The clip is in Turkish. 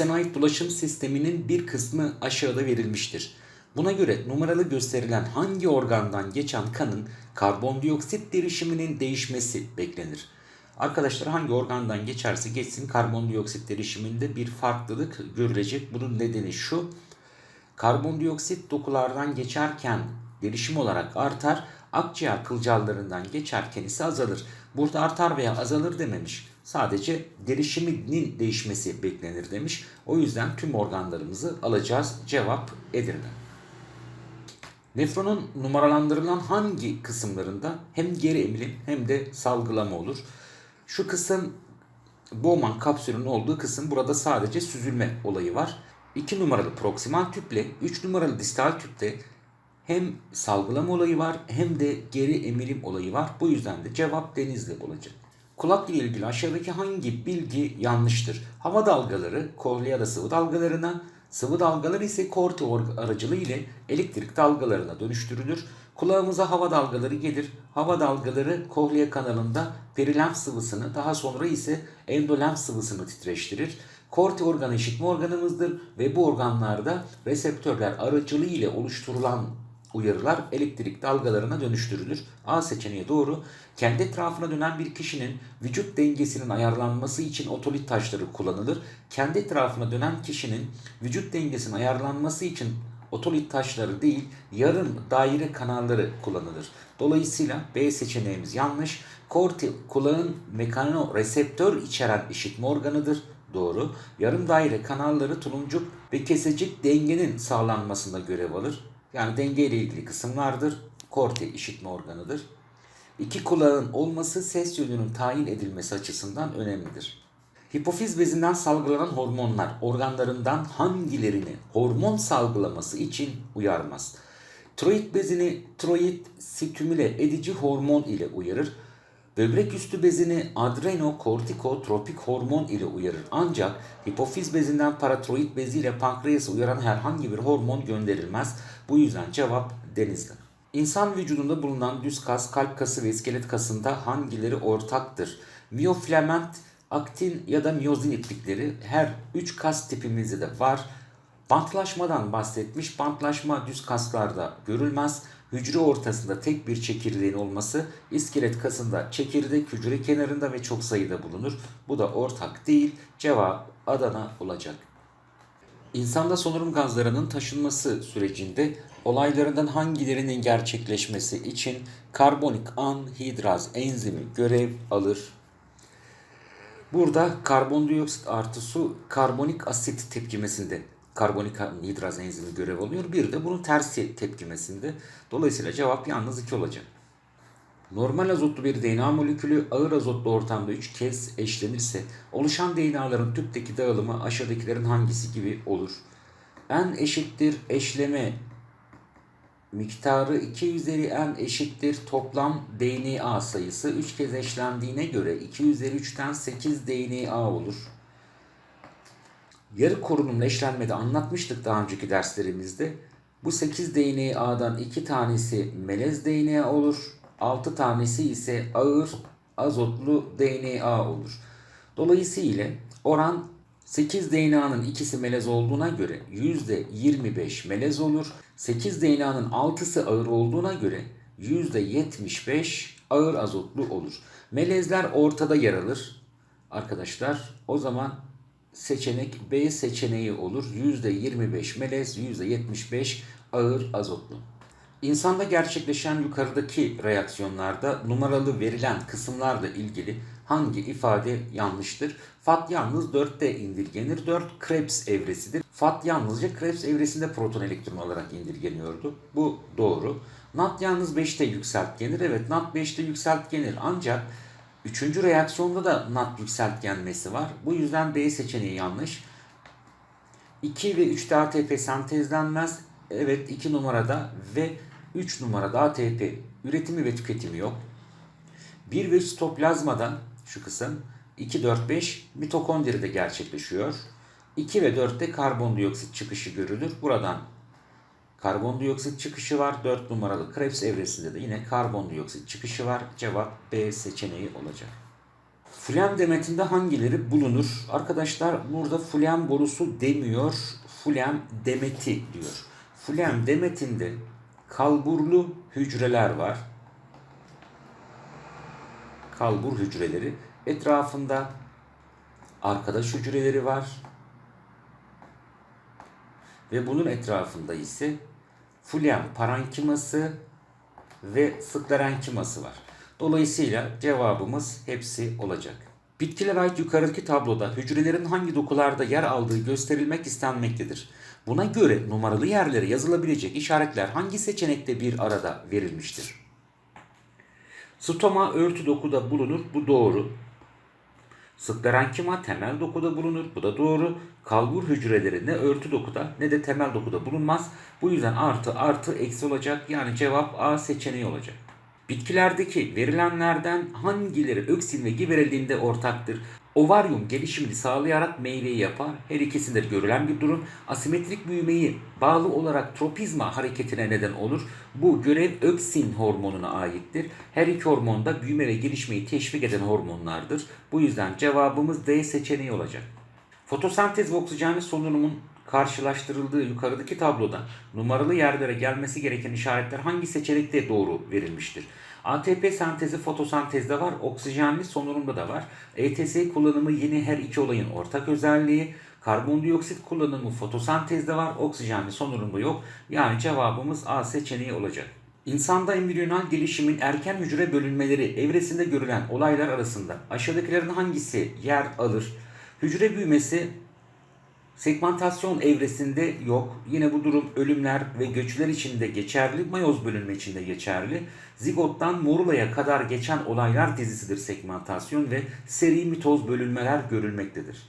insana ait dolaşım sisteminin bir kısmı aşağıda verilmiştir. Buna göre numaralı gösterilen hangi organdan geçen kanın karbondioksit derişiminin değişmesi beklenir? Arkadaşlar hangi organdan geçerse geçsin karbondioksit derişiminde bir farklılık görülecek. Bunun nedeni şu. Karbondioksit dokulardan geçerken derişim olarak artar. Akciğer kılcallarından geçerken ise azalır. Burada artar veya azalır dememiş. Sadece derişiminin değişmesi beklenir demiş. O yüzden tüm organlarımızı alacağız. Cevap Edirne. Nefronun numaralandırılan hangi kısımlarında hem geri emilim hem de salgılama olur? Şu kısım Bowman kapsülünün olduğu kısım burada sadece süzülme olayı var. 2 numaralı proksimal tüple 3 numaralı distal tüpte hem salgılama olayı var hem de geri emilim olayı var. Bu yüzden de cevap denizli olacak. Kulak ile ilgili aşağıdaki hangi bilgi yanlıştır? Hava dalgaları kohlea da sıvı dalgalarına, sıvı dalgalar ise korti aracılığı ile elektrik dalgalarına dönüştürülür. Kulağımıza hava dalgaları gelir. Hava dalgaları kohlea kanalında perilenf sıvısını daha sonra ise endolenf sıvısını titreştirir. Korti organı işitme organımızdır ve bu organlarda reseptörler aracılığı ile oluşturulan uyarılar elektrik dalgalarına dönüştürülür. A seçeneği doğru. Kendi etrafına dönen bir kişinin vücut dengesinin ayarlanması için otolit taşları kullanılır. Kendi etrafına dönen kişinin vücut dengesinin ayarlanması için otolit taşları değil yarım daire kanalları kullanılır. Dolayısıyla B seçeneğimiz yanlış. Korti kulağın mekanoreseptör içeren işitme organıdır. Doğru. Yarım daire kanalları tuluncuk ve kesecik dengenin sağlanmasında görev alır. Yani denge ile ilgili kısımlardır. Korte işitme organıdır. İki kulağın olması ses yönünün tayin edilmesi açısından önemlidir. Hipofiz bezinden salgılanan hormonlar organlarından hangilerini hormon salgılaması için uyarmaz? Tiroid bezini tiroid stimüle edici hormon ile uyarır. Böbrek üstü bezini adrenokortikotropik hormon ile uyarır. Ancak hipofiz bezinden paratiroid bezi ile pankreası uyaran herhangi bir hormon gönderilmez. Bu yüzden cevap denizli. İnsan vücudunda bulunan düz kas, kalp kası ve iskelet kasında hangileri ortaktır? Miyofilament, aktin ya da miyozin iplikleri her 3 kas tipimizde de var. Bantlaşmadan bahsetmiş. Bantlaşma düz kaslarda görülmez. Hücre ortasında tek bir çekirdeğin olması iskelet kasında çekirdek hücre kenarında ve çok sayıda bulunur. Bu da ortak değil. Cevap Adana olacak. İnsanda solunum gazlarının taşınması sürecinde olaylarından hangilerinin gerçekleşmesi için karbonik anhidraz enzimi görev alır. Burada karbondioksit artı su karbonik asit tepkimesinde karbonik anhidraz enzimi görev alıyor. Bir de bunun tersi tepkimesinde. Dolayısıyla cevap yalnız 2 olacak. Normal azotlu bir DNA molekülü ağır azotlu ortamda 3 kez eşlenirse oluşan DNA'ların tüpteki dağılımı aşağıdakilerin hangisi gibi olur? N eşittir eşleme miktarı 2 üzeri n eşittir toplam DNA sayısı 3 kez eşlendiğine göre 2 üzeri 3'ten 8 DNA olur. Yarı korunumlu eşlenmede anlatmıştık daha önceki derslerimizde. Bu 8 DNA'dan 2 tanesi melez DNA olur. 6 tanesi ise ağır azotlu DNA olur. Dolayısıyla oran 8 DNA'nın ikisi melez olduğuna göre %25 melez olur. 8 DNA'nın 6'sı ağır olduğuna göre %75 ağır azotlu olur. Melezler ortada yer alır. Arkadaşlar o zaman seçenek B seçeneği olur. %25 melez, %75 ağır azotlu. İnsanda gerçekleşen yukarıdaki reaksiyonlarda numaralı verilen kısımlarla ilgili hangi ifade yanlıştır? Fat yalnız 4'te indirgenir. 4 Krebs evresidir. Fat yalnızca Krebs evresinde proton elektron olarak indirgeniyordu. Bu doğru. NAT yalnız 5'te yükseltgenir. Evet NAT 5'te yükseltgenir. Ancak Üçüncü reaksiyonda da NAT yükseltgenmesi var. Bu yüzden B seçeneği yanlış. 2 ve 3'te ATP sentezlenmez. Evet 2 numarada ve 3 numarada ATP üretimi ve tüketimi yok. 1 ve 3 sitoplazmada şu kısım 2, 4, 5 mitokondride gerçekleşiyor. 2 ve 4'te karbondioksit çıkışı görülür. Buradan karbondioksit çıkışı var. 4 numaralı Krebs evresinde de yine karbondioksit çıkışı var. Cevap B seçeneği olacak. Fulem demetinde hangileri bulunur? Arkadaşlar burada fulem borusu demiyor, fulem demeti diyor. Fulem demetinde kalburlu hücreler var. Kalbur hücreleri. Etrafında arkadaş hücreleri var. Ve bunun etrafında ise fulem parenkiması ve sklerenkiması var. Dolayısıyla cevabımız hepsi olacak. Bitkilere ait yukarıdaki tabloda hücrelerin hangi dokularda yer aldığı gösterilmek istenmektedir. Buna göre numaralı yerlere yazılabilecek işaretler hangi seçenekte bir arada verilmiştir? Stoma örtü dokuda bulunur. Bu doğru. Sklerenkima temel dokuda bulunur. Bu da doğru. Kalbur hücreleri ne örtü dokuda ne de temel dokuda bulunmaz. Bu yüzden artı artı eksi olacak. Yani cevap A seçeneği olacak. Bitkilerdeki verilenlerden hangileri öksin ve giberelinde ortaktır? Ovaryum gelişimini sağlayarak meyveyi yapar. Her ikisinde görülen bir durum. Asimetrik büyümeyi bağlı olarak tropizma hareketine neden olur. Bu görev öksin hormonuna aittir. Her iki hormon da büyüme ve gelişmeyi teşvik eden hormonlardır. Bu yüzden cevabımız D seçeneği olacak. Fotosentez ve oksijenli solunumun karşılaştırıldığı yukarıdaki tabloda numaralı yerlere gelmesi gereken işaretler hangi seçenekte doğru verilmiştir? ATP sentezi fotosentezde var, oksijenli solunumda da var. ETS kullanımı yine her iki olayın ortak özelliği. Karbondioksit kullanımı fotosentezde var, oksijenli solunumda yok. Yani cevabımız A seçeneği olacak. İnsanda embriyonal gelişimin erken hücre bölünmeleri evresinde görülen olaylar arasında aşağıdakilerin hangisi yer alır? Hücre büyümesi Segmentasyon evresinde yok. Yine bu durum ölümler ve göçler için de geçerli. Mayoz bölünme için de geçerli. Zigottan morulaya kadar geçen olaylar dizisidir segmentasyon ve seri mitoz bölünmeler görülmektedir.